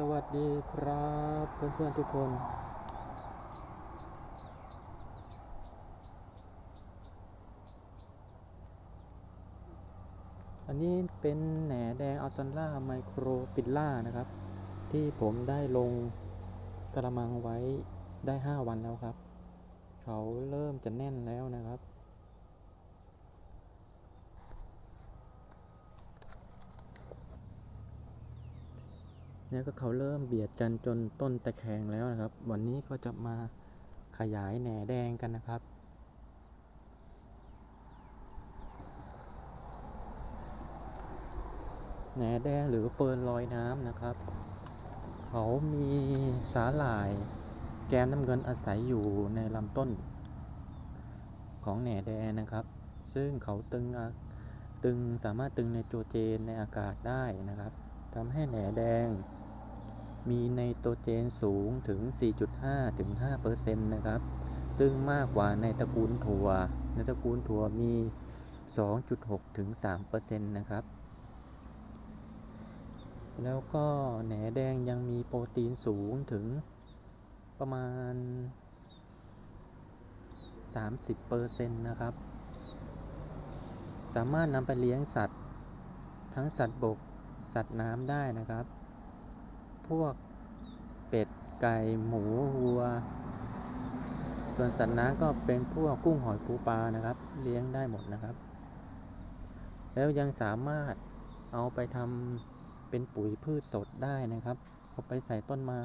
สวัสดีครับเพื่อนๆทุกคน อันนี้เป็นแหนแดงอัลซันล่าไมโครฟิลล่านะครับ ที่ผมได้ลงกระมังไว้ได้ 5 วันแล้วครับ เขาเริ่มจะแน่นแล้วนะครับ เนี่ยก็เขาเริ่มเบียดกันจนต้นตะแคงแล้วนะครับ วันนี้ก็จะมาขยายแหน่แดงกันนะครับ แหน่แดงหรือเฟิร์นลอยน้ำนะครับ เขามีสาหร่ายแกนน้ำเงินอาศัยอยู่ในลำต้น ของแหน่แดงนะครับ ซึ่งเขาตึงตึงสามารถตึงไนโตรเจนในอากาศได้นะครับทำให้แหน่แดง มีไนโตรเจนสูงถึง 4.5ถึง5%นะครับ ซึ่งมากกว่าในตระกูลถั่ว ในตระกูลถั่วมี 2.6ถึง3%นะครับ แล้วก็แหนแดงยังมีโปรตีนสูงถึงประมาณ 30%นะครับ สามารถนำไปเลี้ยงสัตว์ ทั้งสัตว์บก สัตว์น้ำได้นะครับ พวกเป็ดไก่หมูวัว ส่วนสัตว์น้ำก็เป็นพวกกุ้งหอยปูปลานะครับ เลี้ยงได้หมดนะครับ แล้วยังสามารถเอาไปทำเป็นปุ๋ยพืชสดได้นะครับ เอาไปใส่ต้นไม้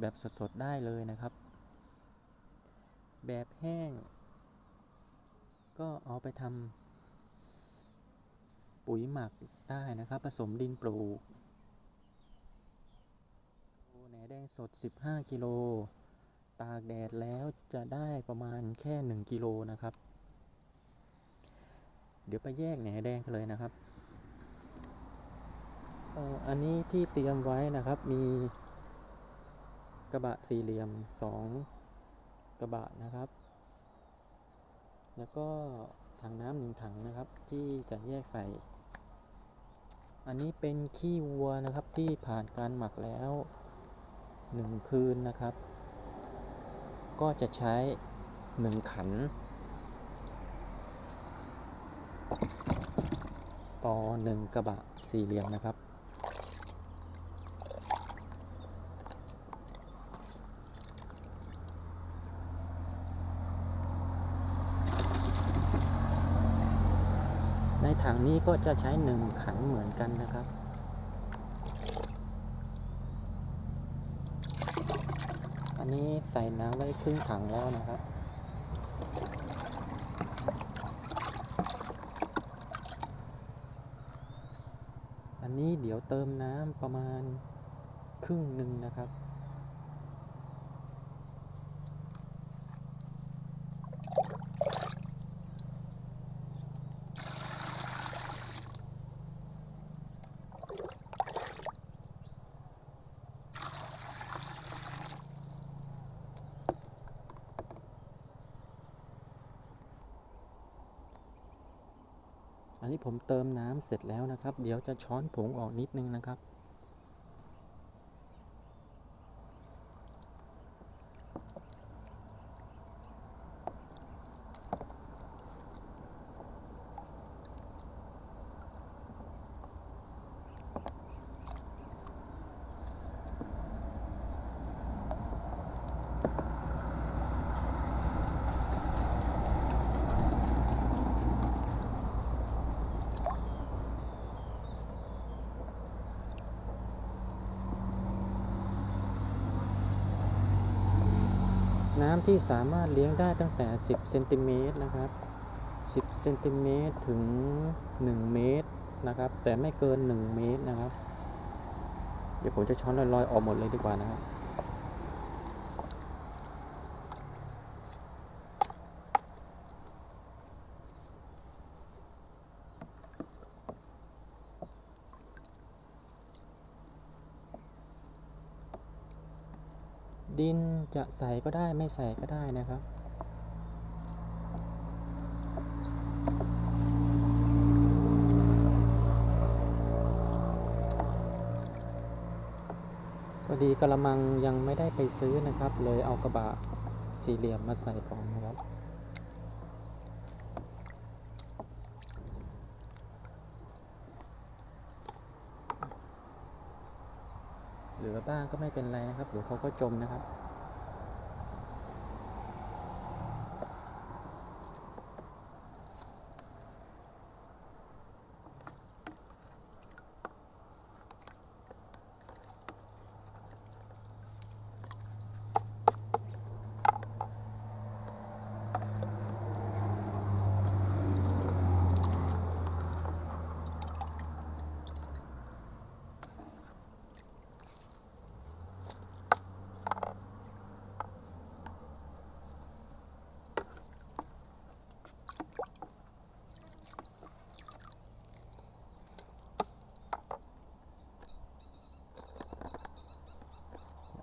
แบบสดๆได้เลยนะครับ แบบแห้ง ก็เอาไปทำปุ๋ยหมักได้นะครับ ผสมดินปลูก แหนแด งสด 15 กิโล ตากแดดแล้วจะได้ประมาณแค่ 1 กิโลนะครับ เดี๋ยวไปแยกแหนแดงกันเลยนะครับเอ่ออันนี้ที่เตรียมไว้นะครับมีกระบะสี่เหลี่ยม 2 กระบะนะครับ แล้วก็ถังน้ำหนึ่งถังนะครับที่จะแยกใส่ อันนี้เป็นขี้วัวนะครับที่ผ่านการหมักแล้ว หนึ่งคืนนะครับ ก็จะใช้หนึ่งขัน ต่อหนึ่งกระบะสี่เหลี่ยมนะครับ ในถังนี้ก็จะใช้หนึ่งขันเหมือนกันนะครับ อันนี้ ใส่น้ำไว้ครึ่งถังแล้วนะครับ อันนี้เดี๋ยวเติมน้ำประมาณครึ่งหนึ่งนะครับ นนี้ผมเติมน้ำเสร็จแล้วนะครับ เดี๋ยวจะช้อนผงออกนิดนึงนะครับ น้ำที่สามารถเลี้ยงได้ตั้งแต่ 10เซนติเมตรนะครับ 10เซนติเมตรถึง 1 เมตรนะครับ แต่ไม่เกิน 1 เมตรนะครับ เดี๋ยวผมจะช้อนลอยๆออกหมดเลยดีกว่านะครับ ดินจะใส่ก็ได้ไม่ใส่ก็ได้นะครับ พอดีกระมังยังไม่ได้ไปซื้อนะครับ เลยเอากระบะสี่เหลี่ยมมาใส่ก่อนนะครับ เหลือ บ้างก็ไม่เป็นไรนะครับเดี๋ยวเขาก็จมนะครับ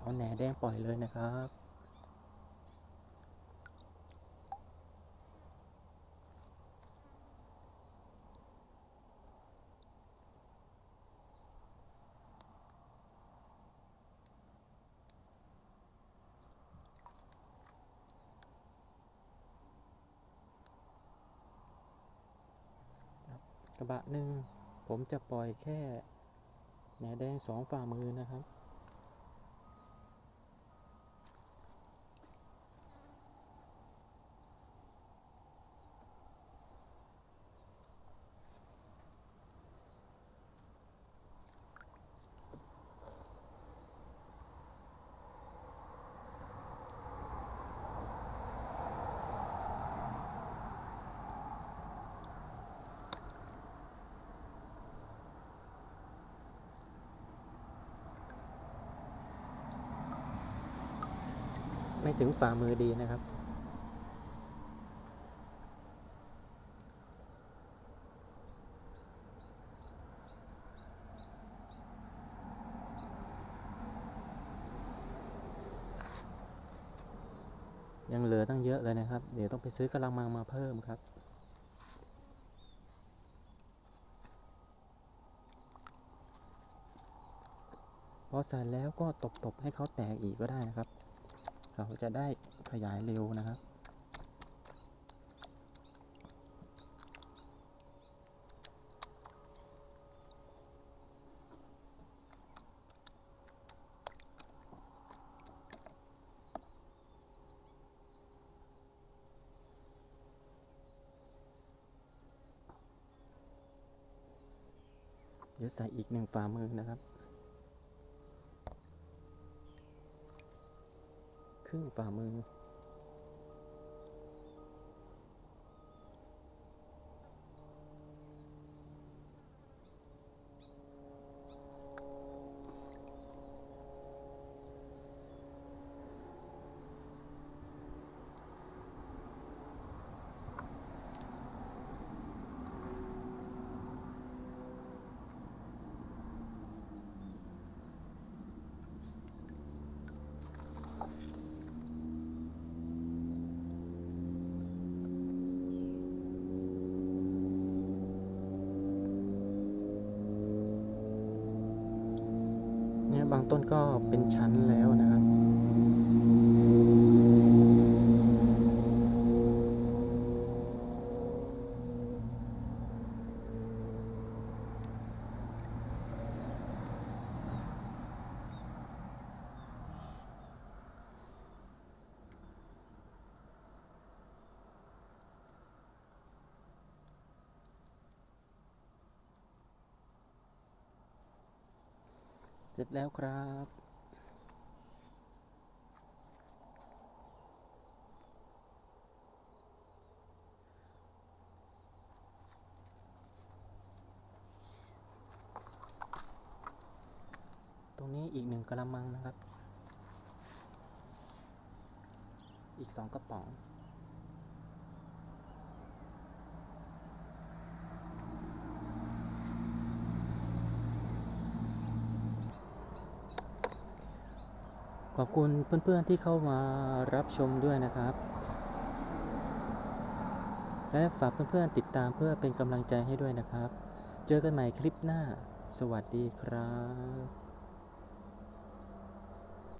เอาแหนแดงปล่อยเลยนะครับ กระบะหนึ่งผมจะปล่อยแค่แหนแดงสองฝ่ามือนะครับ ไม่ถึงฝ่ามือดีนะครับ ยังเหลือตั้งเยอะเลยนะครับ เดี๋ยวต้องไปซื้อกระมังมาเพิ่มครับพอใส่แล้วก็ตบๆให้เขาแตกอีกก็ได้นะครับ เขาจะได้ขยายเร็วนะครับเดี๋ยวใส่อีกหนึ่งฝ่ามือนะครับ ครึ่งฝ่ามือ ก็เป็นชั้น สร็จแล้วครับ ตรงนี้อีกหนึ่งกระมังนะครับ อีกสองกระป๋อง ขอบคุณเพื่อนๆที่เข้ามารับชมด้วยนะครับ และฝากเพื่อนๆติดตามเพื่อเป็นกำลังใจให้ด้วยนะครับ เจอกันใหม่คลิปหน้า สวัสดีครับ